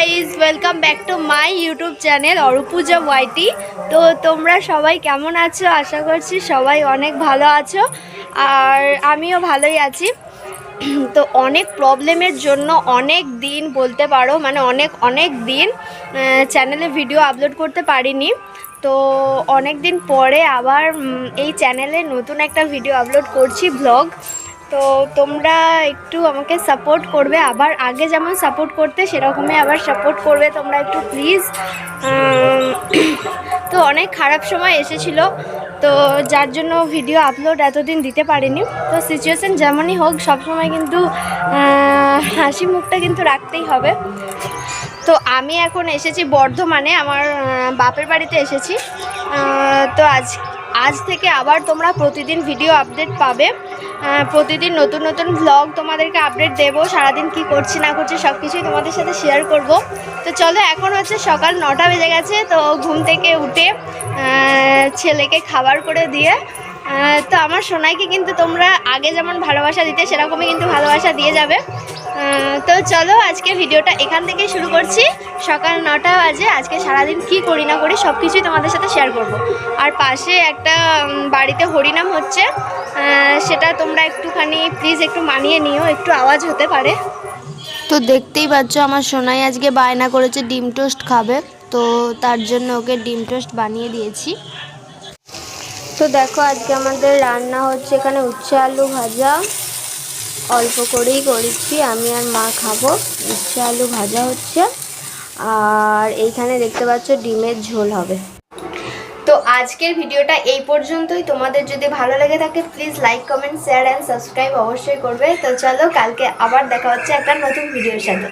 Guys welcome back to my YouTube channel Arupuja YT তো তোমরা সবাই কেমন আছো? আশা করছি সবাই অনেক ভালো আছো, আর আমিও ভালোই আছি। তো অনেক প্রবলেমের জন্য অনেক দিন বলতে পারো মানে অনেক অনেক দিন চ্যানেলে ভিডিও আপলোড করতে পারিনি। তো অনেক দিন পরে আবার এই চ্যানেলে নতুন একটা ভিডিও আপলোড করছি ব্লগ তো তোমরা একটু আমাকে সাপোর্ট করবে, আবার আগে যেমন সাপোর্ট করতে সেরকমই আবার সাপোর্ট করবে তোমরা একটু প্লিজ তো অনেক খারাপ সময় এসেছিল, তো যার জন্য ভিডিও আপলোড এতদিন দিতে পারিনি। তো সিচুয়েশান যেমনই হোক, সবসময় কিন্তু হাসি মুখটা কিন্তু রাখতেই হবে। তো আমি এখন এসেছি বর্ধমানে, আমার বাপের বাড়িতে এসেছি। তো আজ আজ থেকে আবার তোমরা প্রতিদিন ভিডিও আপডেট পাবে। প্রতিদিন নতুন নতুন ভ্লগ তোমাদেরকে আপডেট দেবো। সারাদিন কি করছি, না করছি সব কিছুই তোমাদের সাথে শেয়ার করব। তো চলো, এখন হচ্ছে সকাল নটা বেজে গেছে, তো ঘুম থেকে উঠে ছেলেকে খাবার করে দিয়ে তো আমার সোনাইকে কিন্তু তোমরা আগে যেমন ভালোবাসা দিতে, সেরকমই কিন্তু ভালোবাসা দিয়ে যাবে। তো চলো আজকে ভিডিওটা এখান থেকেই শুরু করছি। সকাল নটা বাজে আজকে সারাদিন কি করি না করি সব কিছুই তোমাদের সাথে শেয়ার করব। আর পাশে একটা বাড়িতে হরিনাম হচ্ছে সেটা তোমরা একটুখানি প্লিজ একটু মানিয়ে নিও একটু আওয়াজ হতে পারে। তো দেখতেই পাচ্ছ আমার সোনাই আজকে বায়না করেছে ডিম টোস্ট খাবে তো তার জন্য ওকে ডিম টোস্ট বানিয়ে দিয়েছি। তো দেখো আজকে আমাদের রান্না হচ্ছে এখানে উচ্ছে আলু ভাজা। অল্প করেই করেছি। আমি আর মা খাব। উচ্ছে আলু ভাজা হচ্ছে। আর এইখানে দেখতে পাচ্ছ ডিমের ঝোল হবে। তো আজকের ভিডিওটা এই পর্যন্তই। তোমাদের যদি ভালো লেগে থাকে please like comment share and subscribe অবশ্যই করবে। তো চলো, কালকে আবার দেখা হচ্ছে একটা নতুন ভিডিওর সাথে।